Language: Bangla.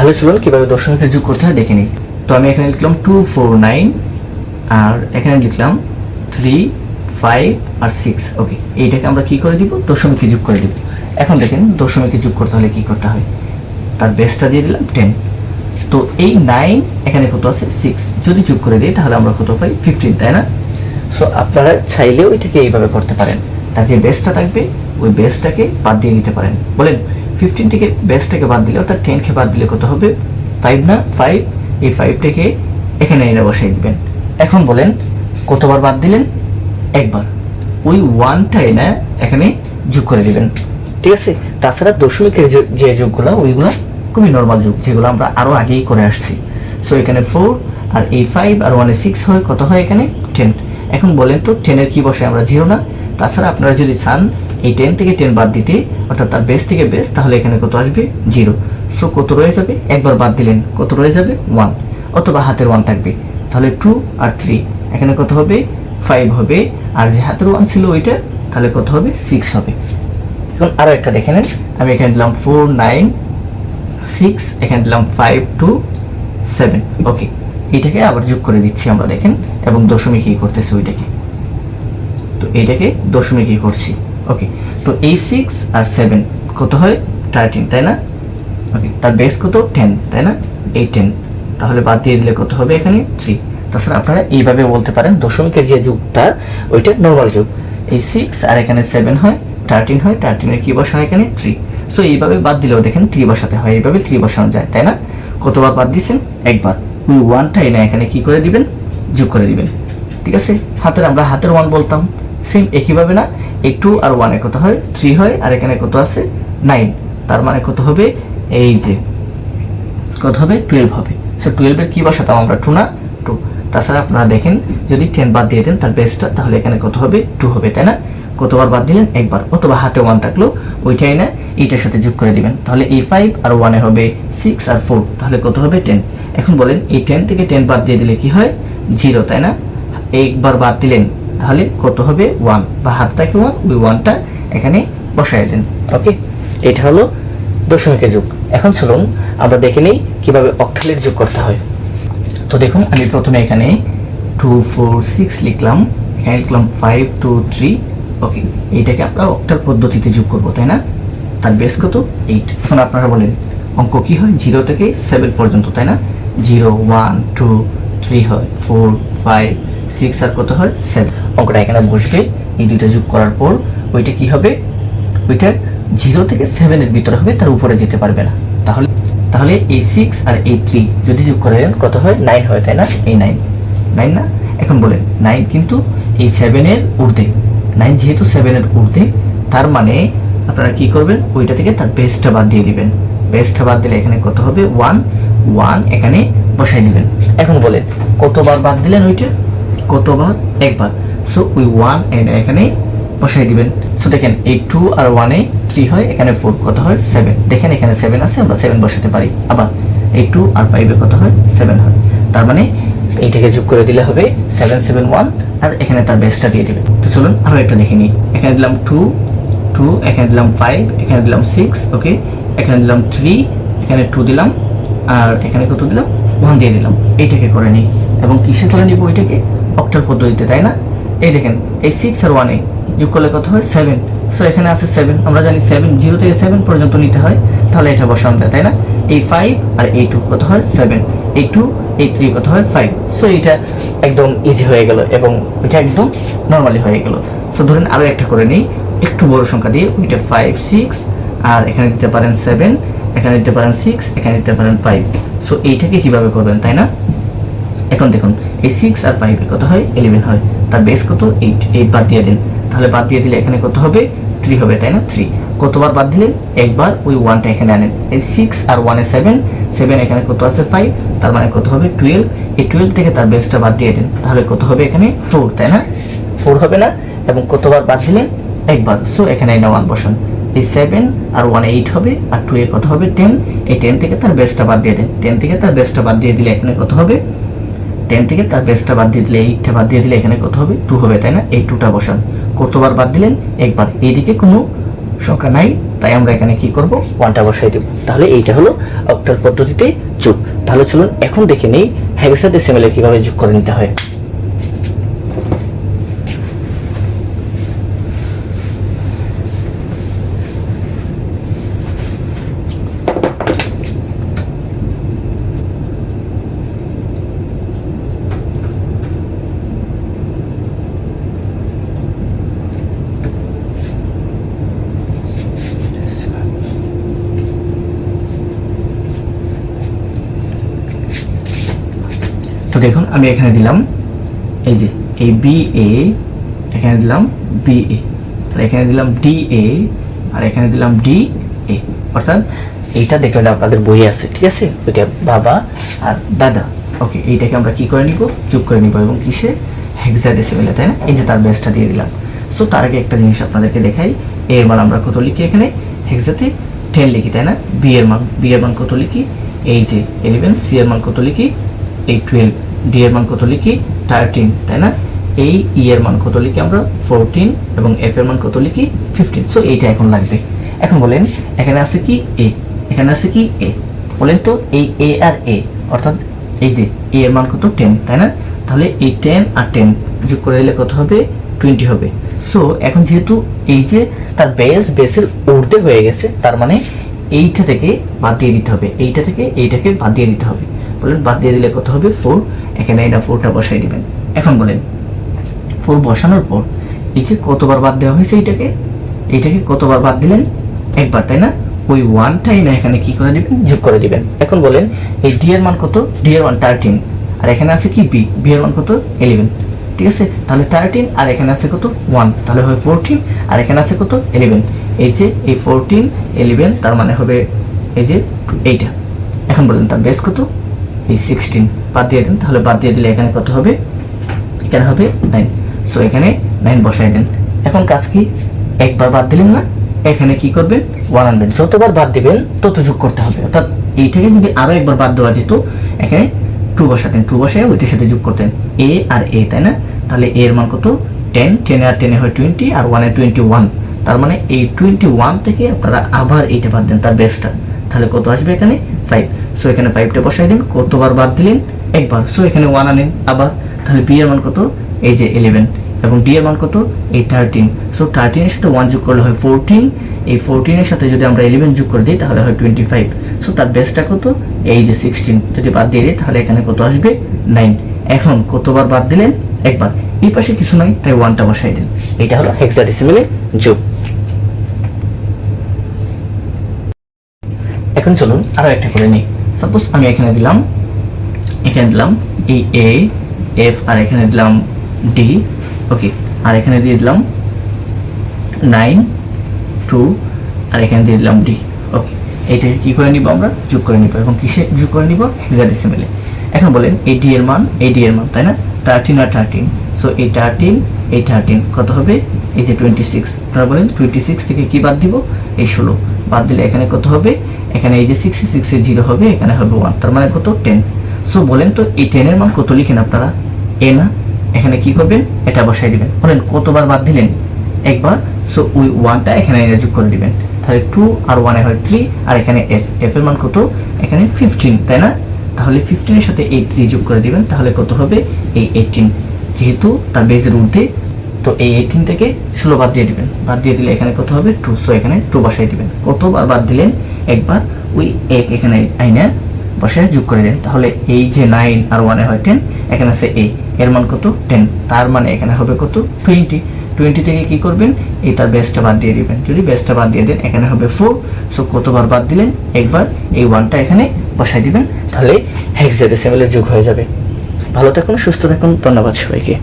তাহলে চলুন কীভাবে দশমিকের যোগ করতে হয় দেখে নিই। তো আমি এখানে লিখলাম টু ফোর নাইন আর এখানে লিখলাম থ্রি ফাইভ আর সিক্স ওকে এইটাকে আমরা কি করে দিব? দশমিকে যোগ করে দিব। এখন দেখেন দশমিকে যোগ করতে হলে কি করতে হয়? তার বেসটা দিয়ে দিলাম টেন তো এই নাইন এখানে কত আছে? সিক্স যদি যোগ করে দিই, তাহলে আমরা কত পাই? ফিফটিন তাই না? সো আপনারা চাইলেও এটাকে এইভাবে করতে পারেন। তার যে বেসটা থাকবে, ওই বেসটাকে বাদ দিয়ে দিতে পারেন। বলেন ফিফটিন থেকে বেসটাকে বাদ দিলে, অর্থাৎ টেনকে বাদ দিলে কত হবে? ফাইভ না? ফাইভ এই ফাইভটাকে এখানে এনে বসাই দিবেন। এখন বলেন, কতবার বাদ দিলেন? একবার। ওই ওয়ানটা এনে এখানে যোগ করে দিবেন। ঠিক আছে? তাছাড়া দশমিকের যে- যে যুগগুলো, ওইগুলো খুবই নর্মাল যুগ, যেগুলো আমরা আরও আগেই করে আসছি। সো এখানে ফোর আর এই ফাইভ আর ওয়ানে সিক্স হয়, কত হয় এখানে? টেন এখন বলেন তো টেনের কি বসে আমরা জিরো না? তাছাড়া আপনারা যদি চান এই টেন থেকে টেন বাদ দিতে, অর্থাৎ তার বেস থেকে বেস তাহলে এখানে কত আসবে? জিরো সো কত রয়ে যাবে? একবার বাদ দিলেন, কত রয়ে যাবে? ওয়ান অথবা হাতের ওয়ান থাকবে। তাহলে টু আর থ্রি এখানে কত হবে? ফাইভ হবে। আর যে হাতের ওয়ান ছিল ওইটা, তাহলে কত হবে? সিক্স হবে। এখন আরও একটা দেখে নেন। আমি এখানে দিলাম ফোর নাইন সিক্স এখানে দিলাম ফাইভ টু সেভেন ওকে এটাকে আবার যোগ করে দিচ্ছি আমরা, দেখেন। এবং দশমিক কি করতেছি ওইটাকে। তো এইটাকে দশমিক কি করছি। ওকে তো এই সিক্স আর সেভেন কত হয়? থার্টিন তাই না? ওকে তার বেস কত? টেন তাই না? এই টেন তাহলে বাদ দিয়ে দিলে কত হবে এখানে? থ্রি তাছাড়া আপনারা এইভাবে বলতে পারেন দশমিকের যে যুগটা, ওইটা নর্মাল যুগ। এই সিক্স আর এখানে সেভেন হয় থার্টিন হয় থার্টিনের কি বসানো এখানে? থ্রি সো এইভাবে বাদ দিলেও দেখেন থ্রি বসাতে হয়, এইভাবে থ্রি বসানো যায়, তাই না? কতবার বাদ দিচ্ছেন একবার। ওই ওয়ানটা এনে এখানে কি করে দিবেন? যোগ করে দিবেন। ঠিক আছে? হাতের, আমরা হাতের ওয়ান বলতাম। সেম একইভাবে না এই টু আর ওয়ানে কত হয়? থ্রি হয়, আর এখানে কত আছে? নাইন তার মানে কত হবে? এই যে, কত হবে? টুয়েলভ হবে। সো টুয়েলভের কি বসাতাম আমরা? টু না? টু তাছাড়া আপনারা দেখেন, যদি টেন বাদ দিয়ে দেন, তার বেসটা তাহলে এখানে কত হবে? টু হবে, তাই না? কতবার বাদ দিলেন? একবার। অথবা হাতে ওয়ান থাকল, ওইটাই না? এইটার সাথে যোগ করে দিবেন। তাহলে এই ফাইভ আর ওয়ানে হবে সিক্স আর ফোর তাহলে কত হবে? টেন এখন বলেন, এই টেন থেকে টেন বাদ দিয়ে দিলে কি হয়? জিরো তাই না? একবার বাদ দিলেন তাহলে কত হবে ওয়ান বা হাতটাকে ওয়ান ওই ওয়ানটা এখানে বসাই দেন। ওকে এটা হলো দশমিকের যুগ। এখন চলুন আমরা দেখে নিই কীভাবে অক্টালের যোগ করতে হয়। তো দেখুন, আমি প্রথমে এখানে টু ফোর সিক্স লিখলাম। এখানে লিখলাম ফাইভ টু থ্রি ওকে এইটাকে আমরা অক্টাল পদ্ধতিতে যোগ করব, তাই না? তার বেস কত? এইট এখন আপনারা বলেন, অঙ্ক কি হয়? জিরো থেকে সেভেন পর্যন্ত, তাই না? জিরো ওয়ান টু থ্রি হয়। ফোর ফাইভ সিক্স আর কত হয়? সেভেন অঙ্কটা এখানে বসবে এই দুইটা যোগ করার পর ওইটা কি হবে? ওইটা জিরো থেকে সেভেনের ভিতরে হবে, তার উপরে যেতে পারবে না। তাহলে তাহলে এই সিক্স আর এই থ্রি যদি যোগ করে দেন কত হয়? নাইন হয়, তাই না? এই নাইন নাইন না? এখন বলেন নাইন কিন্তু এই সেভেনের ঊর্ধ্বে। নাইন যেহেতু সেভেনের ঊর্ধ্বে, তার মানে আপনারা কি করবেন? ওইটা থেকে তার বেসটা বাদ দিয়ে দিবেন। বেসটা বাদ দিলে এখানে কত হবে? ওয়ান ওয়ান এখানে বসাই দিবেন। এখন বলেন, কতবার বাদ দিলেন ওইটা? কতবার? একবার। সো ওই ওয়ান এন্ড এখানে বসাই দিবেন। সো দেখেন, এই টু আর ওয়ানে থ্রি হয়, এখানে ফোর কত হয়? সেভেন দেখেন, এখানে সেভেন আছে, আমরা সেভেন বসাতে পারি। আবার এই টু আর ফাইভে কত হয়? সেভেন হয়। তার মানে এইটাকে যোগ করে দিলে হবে সেভেন সেভেন ওয়ান আর এখানে তার বেসটা দিয়ে দিবে তো চলুন আরও একটা দেখে নিই। এখানে দিলাম টু টু এখানে দিলাম ফাইভ এখানে দিলাম সিক্স ওকে এখানে দিলাম থ্রি এখানে টু দিলাম, আর এখানে কত দিলাম? ওয়ান দিয়ে দিলাম। এইটাকে করে নিই। এবং কিসে করে নিব ওইটাকে? অক্টাল পদ্ধতিতে, তাই না? এই দেখেন, এই সিক্স আর ওয়ানে যোগ করলে কত হয়? সেভেন সো এখানে আছে সেভেন আমরা জানি সেভেন জিরো থেকে সেভেন পর্যন্ত নিতে হয়। তাহলে এটা বসানো যায় তাই না? এই ফাইভ আর এই টু কত হয়? সেভেন এই টু এই থ্রি কত হয়? ফাইভ সো এটা একদম ইজি হয়ে গেল এবং ওইটা একদম নর্মালি হয়ে গেল। সো ধরেন আরও একটা করে নিই। একটু বড় সংখ্যা দিয়ে ওইটা ফাইভ সিক্স আর এখানে দিতে পারেন সেভেন এখানে দিতে পারেন সিক্স এখানে দিতে পারেন ফাইভ সো এইটাকে কীভাবে করবেন, তাই না? এখন দেখুন, এই সিক্স আর ফাইভের কত হয়? ইলেভেন হয়। তার বেস কত? এইট এইট বাদ দিয়ে দিন তাহলে বাদ দিয়ে দিলে এখানে কত হবে? থ্রি হবে, তাই না? থ্রি কতবার বাদ দিলেন? একবার ওই ওয়ানটা এখানে আনেন। এই সিক্স আর ওয়ানে সেভেন সেভেন এখানে কত আছে? ফাইভ তার মানে কত হবে? টুয়েলভ এই টুয়েলভ থেকে তার বেসটা বাদ দিয়ে দিন তাহলে কত হবে এখানে? ফোর তাই না? ফোর হবে না? এবং কতবার বাদ দিলেন? একবার। সো এখানে এনে ওয়ান বসান। এই সেভেন আর ওয়ান এইট হবে। আর টু এ কত হবে? টেন এই টেন থেকে তার বেসটা বাদ দিয়ে দেন টেন থেকে তার বেসটা বাদ দিয়ে দিলে এখানে কত হবে? টেন থেকে তার বেসটা বাদ দিয়ে দিলে এইটটা বাদ দিয়ে দিলে এখানে কত হবে? টু হবে, তাই না? এই টুটা বসান। কতবার বাদ দিলেন? একবার। এইদিকে কোনো সংখ্যা নাই, তাই আমরা এখানে কি করব? ওয়ানটা বসাই দেব। তাহলে এইটা হলো অক্টাল পদ্ধতিতে যোগ। তাহলে চলুন, এখন দেখে নেই হেক্সাডেসিমেলে কীভাবে যোগ করে নিতে হয়। দেখুন আমি এখানে দিলাম, এই যে, এই বি এ এখানে দিলাম বি এ আর এখানে দিলাম ডি এ আর এখানে দিলাম ডি এ অর্থাৎ এইটা দেখবেন আপনাদের বই আছে, ঠিক আছে? ওইটা বাবা আর দাদা। ওকে, এইটাকে আমরা কি করে নিব? যোগ করে নিব, এবং কিসে? হেক্সাডেসিমেলে তাই না? এই যে তার বেসটা দিয়ে দিলাম। সো তার আগে একটা জিনিস আপনাদেরকে দেখাই। এ এর মান আমরা কত লিখি এখানে? হেক্সাতে টেন লিখি, তাই না? বি এর মান বি এর মান কত লিখি? এই যে ইলেভেন সি এর মান কত লিখি? এই টুয়েলভ ডি এর মান কত লিখি? থার্টিন তাই না? এই ই এর মান কত লিখি আমরা? ফোরটিন এবং এফ এর মান কত লিখি? ফিফটিন সো এইটা এখন লাগবে। এখন বলেন, এখানে আছে কি? এ এখানে আছে কি? এ বলেন তো, এই এ আর এ অর্থাৎ এই যে এ এর মান কত? টেন তাই না? তাহলে এই টেন আর টেন যোগ করে দিলে কত হবে? টোয়েন্টি হবে। সো এখন যেহেতু এই যে তার বেস বেসের ঊর্ধ্বে হয়ে গেছে, তার মানে এইটা থেকে বাদ দিয়ে দিতে হবে। এইটা থেকে এইটাকে বাদ দিয়ে দিতে হবে। বলেন, বাদ দিয়ে দিলে কত হবে? ফোর এখানে এটা ফোরটা বসাই দিবেন। এখন বলেন ফোর বসানোর পর যে কতবার বাদ দেওয়া হয়েছে এইটাকে? এইটাকে কতবার বাদ দিলেন? একবার, তাই না? ওই ওয়ানটাই না এখানে কি করে দিবেন? যোগ করে দিবেন। এখন বলেন, এই ডি এর মান কত? ডি এর মান থার্টিন আর এখানে আছে কি বি বি এর মান কত? ইলেভেন ঠিক আছে? তাহলে থার্টিন আর এখানে আছে কত? ওয়ান তাহলে হবে ফোরটিন আর এখানে আছে কত? ইলেভেন এই যে, এই ফোরটিন ইলেভেন তার মানে হবে এই যে এইটা। এখন বলেন, তার বেস কত? সিক্সটিন বাদ দিয়ে দেন, তাহলে বাদ দিয়ে দিলে এখানে কত হবে? এখানে হবে নাইন সো এখানে নাইন বসাই দেন। এখন কাজ কি? একবার বাদ দিলেন না? এখানে কি করবেন? ওয়ান আনবেন। যতবার বাদ দিবেন, তত যোগ করতে হবে। অর্থাৎ এইটাকে যদি আরও একবার বাদ দেওয়া যেত, এখানে টু বসাতেন। টু বসায় ওইটার সাথে যোগ করতেন। এ আর এ তাই না? তাহলে এর মান কত? টেন টেনে আর টেনে হয় টোয়েন্টি আর ওয়ানে টোয়েন্টি ওয়ান তার মানে এই টোয়েন্টি ওয়ান থেকে আপনারা আবার এইটা বাদ দেন, তার বেসটা তাহলে কত আসবে এখানে? ফাইভ সো এখানে ফাইভটা বসাই দিন, কতবার বাদ দিলেন? একবার। সো এখানে ওয়ান আনেন, আবার। তাহলে বি এর মান কত? এই যে ইলেভেন এবং ডি এর মান কত? এই থার্টিন সো থার্টিনের সাথে ওয়ান যোগ করলে হয় ফোরটিন এই ফোরটিনের সাথে যদি আমরা ইলেভেন যোগ করে দিই, তাহলে হয় টোয়েন্টি ফাইভ সো তার বেসটা কত? এই যে সিক্সটিন যদি বাদ দিয়ে দিই, তাহলে এখানে কত আসবে? নাইন এখন কতবার বাদ দিলেন? একবার। এই পাশে কিছু নাই, তাই ওয়ানটা বসাই দিন। এটা হলো হেক্সাডেসিমেলে যোগ। এখন চলুন আরও একটা করে নিই। সাপোজ আমি এখানে দিলাম এখানে দিলাম এই এ এফ আর এখানে দিলাম ডি ওকে আর এখানে দিয়ে দিলাম নাইন টু আর এখানে দিয়ে দিলাম ডি ওকে এইটাকে কি করে নিব আমরা? যোগ করে নিব। এবং কিসে যোগ করে নিব? হেক্সাডেসিমেলে এখন বলেন এই ডি এর মান এই ডি এর মান, তাই না? থার্টিন আর থার্টিন সো এই থার্টিন এই থার্টিন কত হবে? এই যে টোয়েন্টি সিক্স আপনারা বলেন টোয়েন্টি সিক্স থেকে কী বাদ দিব? এই ষোলো। বাদ দিলে এখানে কত হবে? এখানে এই যে সিক্সটি সিক্সের জিরো হবে, এখানে হবে ওয়ান তার মানে কত? টেন সো বলেন তো, এই টেনের মান কত লিখেন আপনারা? এ না, এখানে কি করবেন? এটা বসাই দিবেন। বলেন, কতবার বাদ দিলেন? একবার। সো ওই ওয়ানটা এখানে যোগ করে দিবেন। তাহলে টু আর ওয়ানে হয় থ্রি আর এখানে এফ এফ এর মান কত? এখানে ফিফটিন তাই না? তাহলে ফিফটিনের সাথে এই থ্রি যোগ করে দিবেন, তাহলে কত হবে? এই এইটিন যেহেতু তার বেজের ঊর্ধ্বে, তো এই এইটিন থেকে ষোলো বাদ দিয়ে দিবেন। বাদ দিয়ে দিলে এখানে কত হবে? টু সো এখানে টু বসাই দিবেন। কতবার বাদ দিলেন? একবার ওই এক এখানে আইনা বসায় যোগ করে দেন। তাহলে এই যে নাইন আর ওয়ানে হয় টেন এখানে আছে এ এর মান কত? টেন তার মানে এখানে হবে কত? টোয়েন্টি টোয়েন্টি থেকে কি করবেন? এই তার বেসটা বাদ দিয়ে দিবেন। যদি বেসটা বাদ দিয়ে দেন, এখানে হবে ফোর সো কতবার বাদ দিলেন? একবার এই ওয়ানটা এখানে বসাই দিবেন। তাহলে হেক্সাডেসিমেলের যুগ হয়ে যাবে। ভালো থাকুন, সুস্থ থাকুন। ধন্যবাদ সবাইকে।